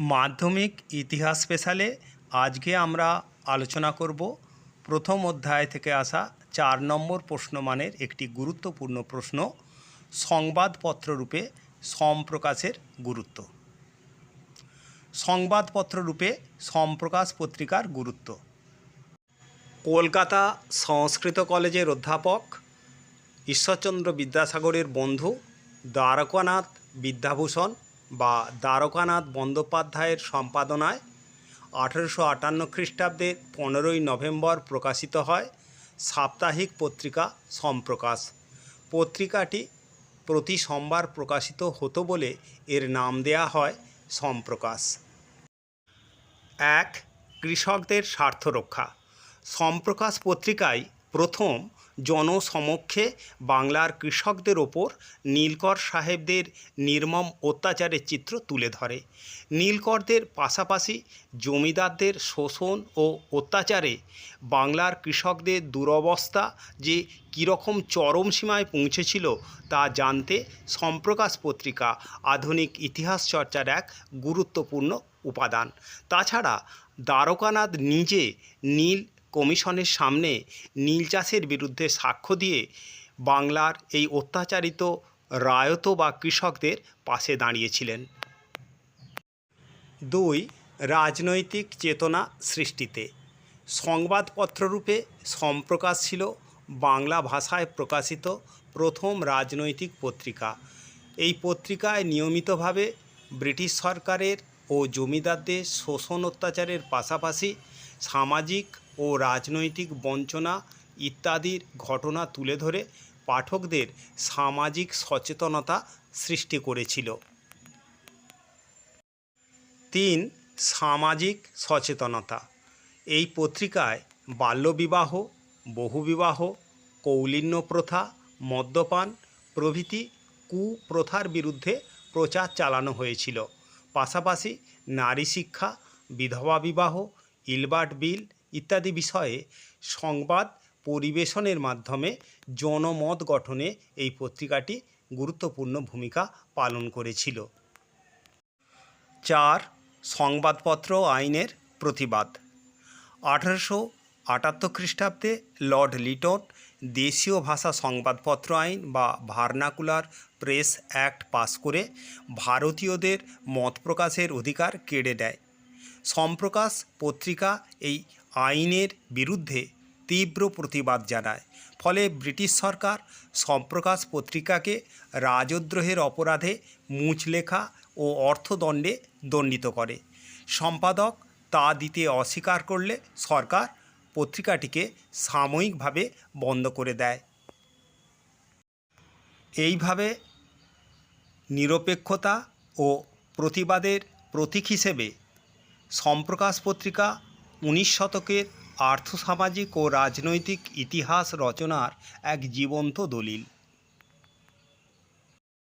মাধ্যমিক ইতিহাস স্পেশালে আজকে আমরা আলোচনা করব প্রথম অধ্যায় থেকে আসা চার নম্বর প্রশ্নমানের একটি গুরুত্বপূর্ণ প্রশ্ন সংবাদপত্র রূপে সম্প্রকাশের গুরুত্ব। সংবাদপত্র রূপে সম্প্রকাশ পত্রিকার গুরুত্ব। কলকাতা সংস্কৃত কলেজের অধ্যাপক, ঈশ্বরচন্দ্র বিদ্যাসাগরের বন্ধু, দ্বারকানাথ বিদ্যাভূষণ বা দ্বারকানাথ বন্দ্যোপাধ্যায়ের সম্পাদনায় আঠেরোশো আটান্ন খ্রিস্টাব্দের পনেরোই নভেম্বর প্রকাশিত হয় সাপ্তাহিক পত্রিকা সম্প্রকাশ। পত্রিকাটি প্রতি সোমবার প্রকাশিত হতো বলে এর নাম দেয়া হয় সম্প্রকাশ। এক, কৃষকদের স্বার্থ রক্ষা। সম্প্রকাশ পত্রিকায় প্রথম জনসমক্ষে বাংলার কৃষকদের ওপর নীলকর সাহেবদের নির্মম অত্যাচারের চিত্র তুলে ধরে। নীলকরদের পাশাপাশি জমিদারদের শোষণ ও অত্যাচারে বাংলার কৃষকদের দুরবস্থা যে কীরকম চরম সীমায় পৌঁছেছিল তা জানতে সম্প্রকাশ পত্রিকা আধুনিক ইতিহাস চর্চার এক গুরুত্বপূর্ণ উপাদান। তাছাড়া দ্বারকানাথ নিজে নীল কমিশনের সামনে নীল চাষের বিরুদ্ধে সাক্ষ্য দিয়ে বাংলার এই অত্যাচারিত রায়ত বা কৃষকদের পাশে দাঁড়িয়েছিলেন। দুই, রাজনৈতিক চেতনা সৃষ্টিতে। সংবাদপত্ররূপে সম্প্রকাশ ছিল বাংলা ভাষায় প্রকাশিত প্রথম রাজনৈতিক পত্রিকা। এই পত্রিকায় নিয়মিতভাবে ব্রিটিশ সরকারের ও জমিদারদের শোষণ অত্যাচারের পাশাপাশি সামাজিক ও রাজনৈতিক বঞ্চনা ইত্যাদির ঘটনা তুলে ধরে পাঠকদের সামাজিক সচেতনতা সৃষ্টি করেছিল। তিন, সামাজিক সচেতনতা। এই পত্রিকায় বাল্যবিবাহ, বহুবিবাহ, কৌলিন্য প্রথা, মদ্যপান প্রভৃতি কুপ্রথার বিরুদ্ধে প্রচার চালানো হয়েছিল। পাশাপাশি নারী শিক্ষা, বিধবা বিবাহ, ইলবার্ট বিল ইত্যাদি বিষয়ে সংবাদ পরিবেশনের মাধ্যমে জনমত গঠনে এই পত্রিকাটি গুরুত্বপূর্ণ ভূমিকা পালন করেছিল। চার, সংবাদপত্র আইনের প্রতিবাদ। আঠারোশো আটাত্তর খ্রিস্টাব্দে লর্ড লিটন দেশীয় ভাষা সংবাদপত্র আইন বা ভার্নাকুলার প্রেস অ্যাক্ট পাস করে ভারতীয়দের মত প্রকাশের অধিকার কেড়ে দেয় সম্প্রকাশ পত্রিকা এই আইনের বিরুদ্ধে তীব্র প্রতিবাদ জানায়। ফলে ব্রিটিশ সরকার সম্প্রকাশ পত্রিকাকে রাজদ্রোহের অপরাধে মুচলেখা ও অর্থদণ্ডে দণ্ডিত করে। সম্পাদক তা দিতে অস্বীকার করলে সরকার পত্রিকাটিকে সাময়িকভাবে বন্ধ করে দেয়। এইভাবে নিরপেক্ষতা ও প্রতিবাদের প্রতীক হিসেবে সম্প্রকাশ পত্রিকা উনিশ শতকের আর্থসামাজিক ও রাজনৈতিক ইতিহাস রচনার এক জীবন্ত দলিল।